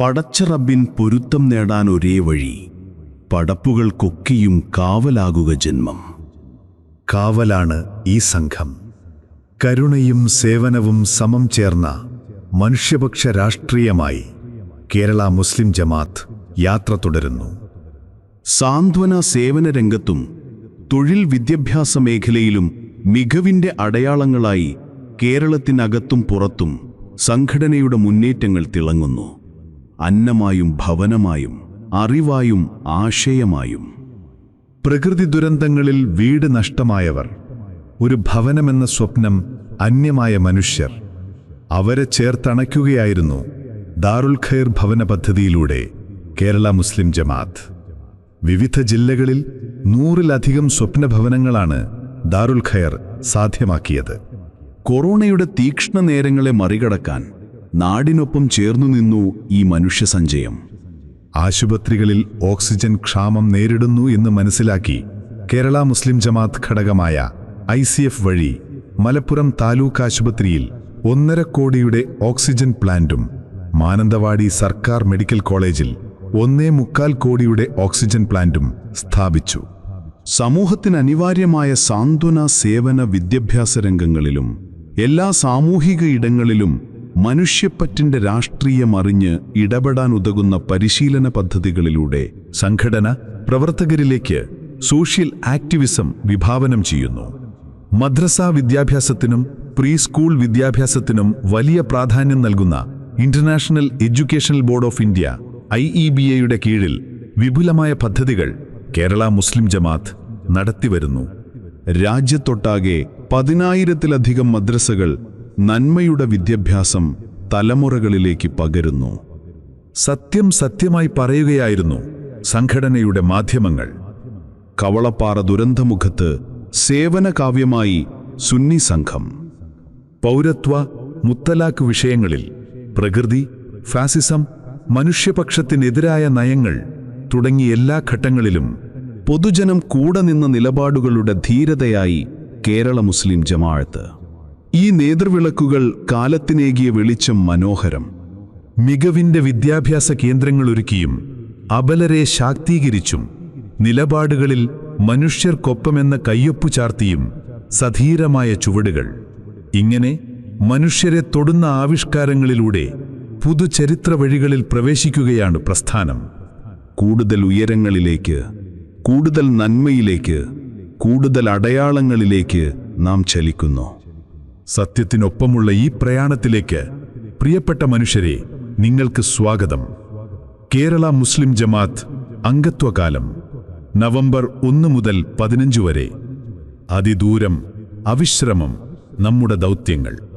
പടച്ച റബ്ബിൻ പൊരുത്തം നേടാൻ ഒരേ വഴി പടപ്പുകൾക്കൊക്കെയും കാവലാകുക ജന്മം. കാവലാണ് ഈ സംഘം. കരുണയും സേവനവും സമം ചേർന്ന മനുഷ്യപക്ഷ രാഷ്ട്രീയമായി കേരള മുസ്ലിം ജമാത്ത് യാത്ര തുടരുന്നു. സാന്ത്വന സേവന രംഗത്തും തൊഴിൽ വിദ്യാഭ്യാസ മേഖലയിലും മികവിന്റെ അടയാളങ്ങളായി കേരളത്തിനകത്തും പുറത്തും സംഘടനയുടെ മുന്നേറ്റങ്ങൾ തിളങ്ങുന്നു. അന്നമായും ഭവനമായും അറിവായും ആശയമായും. പ്രകൃതി ദുരന്തങ്ങളിൽ വീട് നഷ്ടമായവർ ഒരു ഭവനമെന്ന സ്വപ്നം അന്യമായ മനുഷ്യർ അവരെ ചേർത്തണയ്ക്കുകയായിരുന്നു ദാറുൽ ഖൈർ ഭവന പദ്ധതിയിലൂടെ കേരള മുസ്ലിം ജമാത്ത് വിവിധ ജില്ലകളിൽ നൂറിലധികം സ്വപ്ന ഭവനങ്ങളാണ് ദാറുൽ ഖൈർ സാധ്യമാക്കിയത്. കൊറോണയുടെ തീക്ഷ്ണ നേരങ്ങളെ മറികടക്കാൻ നാടിനൊപ്പം ചേർന്നു നിന്നു ഈ മനുഷ്യസഞ്ചയം. ആശുപത്രികളിൽ ഓക്സിജൻ ക്ഷാമം നേരിടുന്നു എന്ന് മനസ്സിലാക്കി കേരള മുസ്ലിം ജമാത്ത് ഘടകമായ ഐ വഴി മലപ്പുറം താലൂക്ക് ആശുപത്രിയിൽ ഒന്നര കോടിയുടെ ഓക്സിജൻ പ്ലാന്റും മാനന്തവാടി സർക്കാർ മെഡിക്കൽ കോളേജിൽ ഒന്നേ മുക്കാൽ കോടിയുടെ ഓക്സിജൻ പ്ലാന്റും സ്ഥാപിച്ചു. സമൂഹത്തിന് അനിവാര്യമായ സാന്ത്വന സേവന വിദ്യാഭ്യാസ രംഗങ്ങളിലും എല്ലാ സാമൂഹിക ഇടങ്ങളിലും മനുഷ്യപ്പറ്റിന്റെ രാഷ്ട്രീയം അറിഞ്ഞ് ഇടപെടാൻ ഉതകുന്ന പരിശീലന പദ്ധതികളിലൂടെ സംഘടന പ്രവർത്തകരിലേക്ക് സോഷ്യൽ ആക്ടിവിസം വിഭാവനം ചെയ്യുന്നു. മദ്രസ വിദ്യാഭ്യാസത്തിനും പ്രീ സ്കൂൾ വിദ്യാഭ്യാസത്തിനും വലിയ പ്രാധാന്യം നൽകുന്ന international educational board of India I E B എയുടെ കീഴിൽ വിപുലമായ പദ്ധതികൾ കേരള മുസ്ലിം ജമാത്ത് നടത്തിവരുന്നു. രാജ്യത്തൊട്ടാകെ പതിനായിരത്തിലധികം മദ്രസകൾ നന്മയുടെ വിദ്യാഭ്യാസം തലമുറകളിലേക്ക് പകരുന്നു. സത്യം സത്യമായി പറയുകയായിരുന്നു സംഘടനയുടെ മാധ്യമങ്ങൾ. കവളപ്പാറ ദുരന്തമുഖത്ത് സേവന കാവ്യമായി സുന്നി സംഘം. പൗരത്വ മുത്തലാഖ് വിഷയങ്ങളിൽ പ്രകൃതി ഫാസിസം മനുഷ്യപക്ഷത്തിനെതിരായ നയങ്ങൾ തുടങ്ങി എല്ലാ ഘട്ടങ്ങളിലും പൊതുജനം കൂടെ നിന്ന നിലപാടുകളുടെ ധീരതയായി കേരള മുസ്ലിം ജമാഅത്ത്. ഈ നേതൃവിളക്കുകൾ കാലത്തിനേകിയ വെളിച്ചം മനോഹരം. മികവിന്റെ വിദ്യാഭ്യാസ കേന്ദ്രങ്ങളൊരുക്കിയും അബലരെ ശാക്തീകരിച്ചും നിലപാടുകളിൽ മനുഷ്യർക്കൊപ്പമെന്ന കയ്യൊപ്പു ചാർത്തിയും സധീരമായ ചുവടുകൾ. ഇങ്ങനെ മനുഷ്യരെ തൊടുന്ന ആവിഷ്കാരങ്ങളിലൂടെ പുതുചരിത്ര വഴികളിൽ പ്രവേശിക്കുകയാണ് പ്രസ്ഥാനം. കൂടുതൽ ഉയരങ്ങളിലേക്ക് കൂടുതൽ നന്മയിലേക്ക് കൂടുതൽ അടയാളങ്ങളിലേക്ക് നാം ചലിക്കുന്നു. സത്യത്തിനൊപ്പമുള്ള ഈ പ്രയാണത്തിലേക്ക് പ്രിയപ്പെട്ട മനുഷ്യരെ നിങ്ങൾക്ക് സ്വാഗതം. കേരള മുസ്ലിം ജമാത്ത് അംഗത്വകാലം നവംബർ ഒന്ന് മുതൽ പതിനഞ്ച് വരെ. അതിദൂരം അവിശ്രമം നമ്മുടെ ദൗത്യങ്ങൾ.